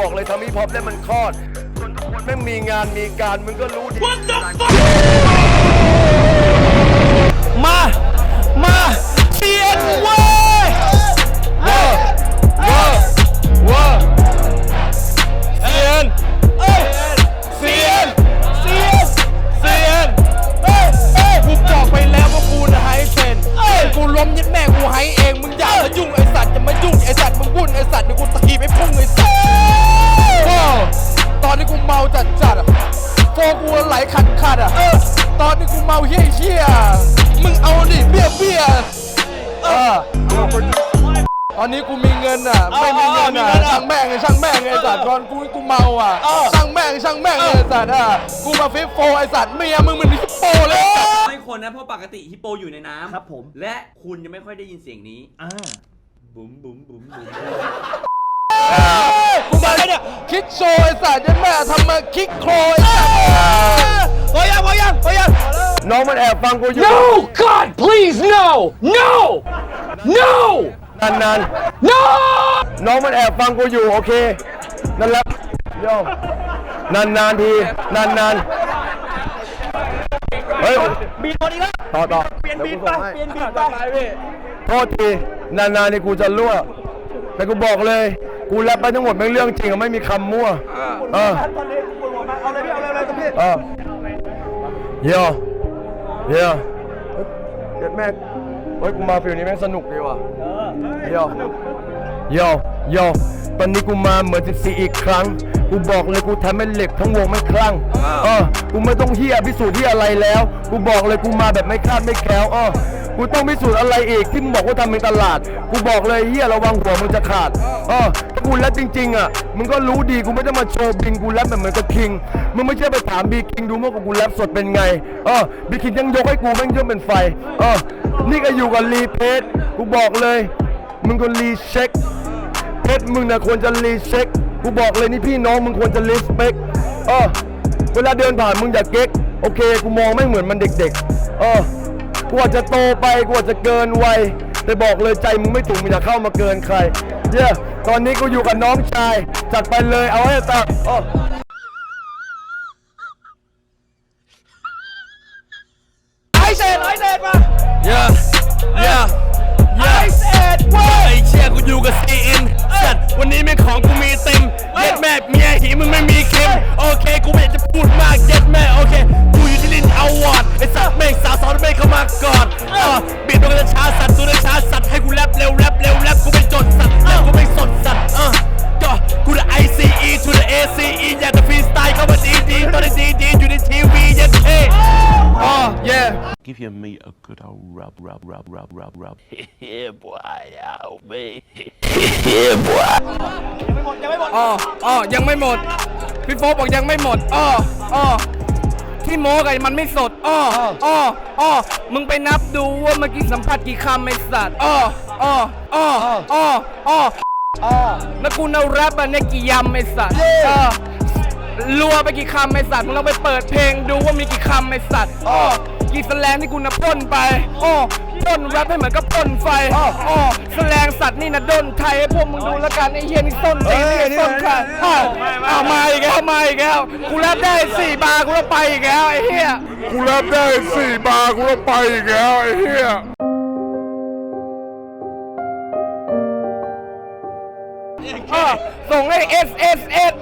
บอกเลยทำฮิปฮอปแล้วมันคลอดคนทุกคนไม่งมีงานมีการมึงก็รู้ดีมา มาเปลี่ยนเว้ยเวอร์เวอร์เวอร์เซียนเอ้ยเสียนเสียนเสียนเอ้ยเอ้ยกูบอกไปแล้วว่ากูนะไฮเซนเอ้ยกูล้มยัดแม่กูไฮเองมึงอย่ามายุ่งไอสัตว์อย่ามายุ่งไอสัตว์มึงวุ่นไอสัตว์เดี๋ยวกูตีไปพุ่งไอสัตว์ว้ ตอนนี้กูมีเงินอะไม่มีเงินอะช่างแม่งไงช่างแม่งไงไอ้สัตว์ตอนกูกูเมาอะช่างแม่งช่างแม่งไงไอ้สัตว์อะกูมาฟิปโฟไอสัตว์เมียมึงมันฮิปโปเลยไม่คนนะเพราะปกติฮิปโปอยู่ในน้ำครับผม และคุณยังไม่ค่อยได้ยินเสียงนี้อ่าบุ๋มบุ๋มบุ๋มบุ๋มกูมาแล้วเนี่ยคิดโชว์ไอสัตว์ยันแม่ทำมาคิกโครไอสัตว์พอยังพอยังพอยังน้องมันแอบฟังกูอยู่ No! God, please, no! No! No! นานนาน No! ๆน้องมันแอบฟังกูอยู่ โอเค นั่นแหละโย่นานนานๆที นานนานๆเฮ้ย บีบอดีแล้วต่อต่อเปลี่ยนบีบไป เปลี่ยนบีบไปโทษที นานๆนี่กูจะรั่ว แต่กูบอกเลย กูแรปไปทั้งหมดไม่งเรื่องจริงอะไม่มีคำมั่ว เออตอนนี้ปวดหัวมากเอาเลยพี่เอาเลยเอาเลยตรงนี้เออเยี่ยเยี่ย เด็ดแม่เฮ้ยกูมาฟิลนี้แม่งสนุกดีว่ะเยี่ยเยี่ยเยี่ยตอนนี้กูมาเหมือน14อีกครั้ง กูบอกเลยกูทำให้เหล็กทั้งวงไม่คลั่งเออกูไม่ต้องเฮียพิสูจน์ที่อะไรแล้ว กูบอกเลยกูมาแบบไม่คาดไม่แคล้วเออ กูต้องพิสูจน์อะไรอีกที่มึงบอกว่าทำเป็นตลาด กูบอกเลยเฮียระวังหัวมึงจะขาด เออถ้ากูแรปจริงๆอะ มึงก็รู้ดีกูไม่ได้มาโชว์บิงกูแรปแบบเหมือนกับคิง มึงไม่ใช่ไปถามบีคิงดูว่ากูแรปสดเป็นไง เออบีคิงยังยกให้กูแม่งย่อมเป็นไฟ เออ นี่ก็อยู่กับรีเพจกูบอกเลย มึงก็รีเช็คเพชรมึงนะควรจะรีเช็ค กูบอกเลยนี่พี่น้องมึงควรจะรีสเปค เออ เวลาเดินผ่านมึงอย่าเก๊ก โอเค กูมองไม่เหมือนมันเด็ก ๆ เออ กูอาจจะโตไปกูอาจจะเกินวัยแต่บอกเลยใจมึงไม่ถูกมึงอย่าเข้ามาเกินใครเย้ตอนนี้กูอยู่กับน้องชาย จัดไปเลยเอาให้ตาเออไอเซนไอเซนมาเย่เย่ไอเย่เซนเว้ยไอเชี่ยกูอยู่กับซีอินสัตว์วันนี้แม่งของกูมีเต็มเย็ดแม่เมีย Give your meat a good old rub, rub, rub, rub, rub, rub. yeah, boy, out me. yeah, boy. อ๋ออ๋อยังไม่หมด พี่โฟกบอกยังไม่หมดอ๋ออ๋อที่โม้กันมันไม่สด อ้ออ้ออ้อมึงไปนับดูว่าเมื่อกี้สัมผัสกี่คำไอ้สัตว์ อ้ออ้ออ้ออ้ออ้อแล้วกูเอาแรปอะเนี่ยกี่ยำไอ้สัตว์เออรัวไปกี่คำไอ้สัตว์ มึงลองไปเปิดเพลงดูว่ามีกี่คำไอ้สัตว์ อ้อ กี่แสแลงที่กูนะพ่นไปอ้อพ่นแรปให้เหมือนกับพ่นไฟอ้ออ้อแสแลงสัตว์นี่นะด้นไทยให้พวกมึงดูแล้วกันไอ้เฮียนี่ส้นตีนนี่ส้นขาดอ้าวอ้าวมาอีกแล้วมาอีกแล้วกูแรปได้สี่บาร์กูก็ไปอีกแล้วไอ้เฮียกูรับได้สี่บาร์กูก็ไปอีกแล้วไอ้เหี้ยอะส่งให้ S S S